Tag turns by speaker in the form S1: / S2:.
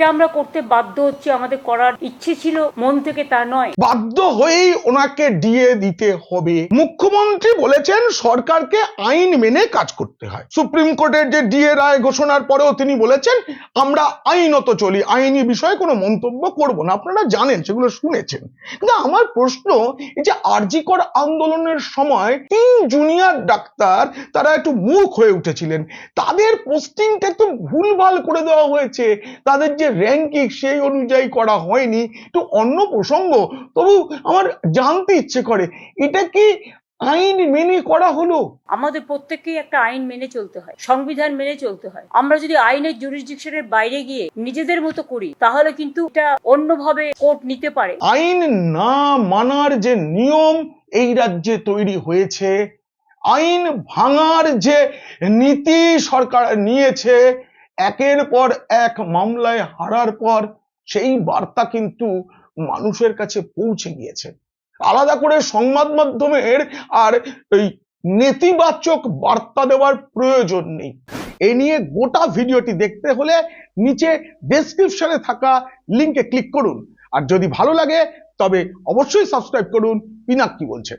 S1: যেটা আমরা করতে বাধ্য হচ্ছে, আমাদের করার ইচ্ছে ছিল, মন থেকে তা নয়।
S2: বাধ্য হয়েই ওনাকে দিয়ে দিতে হবে। মুখ্যমন্ত্রী বলেছেন, সরকারকে আইন মেনে কাজ করতে হয়। সুপ্রিম কোর্টের যে ডিএ রায় ঘোষণার পরেও তিনি বলেছেন, আমরা আইনত চলি, আইনি বিষয়ে কোনো মন্তব্য করব না। আপনারা জানেন, সেগুলো শুনেছেন। কিন্তু আমার প্রশ্ন, এই যে আরজিকর আন্দোলনের সময় তিন জুনিয়র ডাক্তার তারা একটু মুখ হয়ে উঠেছিলেন। তাদের পোস্টিংটা একটু ভুলভাল করে দেওয়া হয়েছে। তাদের যে র্যাঙ্কিং সেই অনুযায়ী করা হয়নি। একটু অন্য প্রসঙ্গ তবু আমার জানতে ইচ্ছে করে এটা কি আইন মেনে করা হলো?
S1: আমাদের প্রত্যেককেই একটা আইন মেনে চলতে হয় সংবিধান মেনে চলতে হয়। আমরা যদি আইনের জুরিসডিকশনের বাইরে গিয়ে নিজেদের মতো করি তাহলে কিন্তু এটা অন্যভাবে কোর্ট নিতে পারে।
S2: আইন না মানার যে নিয়ম এই রাজ্যে তৈরি হয়েছে আইন ভাঙার যে নীতি সরকার নিয়েছে একের পর এক মামলায় হারার পর সেই বার্তা কিন্তু মানুষের কাছে পৌঁছে গিয়েছে। আলাদা করে সংবাদ মাধ্যমের আর এই নেতিবাচক বার্তা দেওয়ার প্রয়োজন নেই। এ নিয়ে গোটা ভিডিওটি দেখতে হলে নিচে ডেসক্রিপশনে থাকা লিংকে ক্লিক করুন। আর যদি ভালো লাগে, তবে অবশ্যই সাবস্ক্রাইব করুন। পিনাক কি বলছে।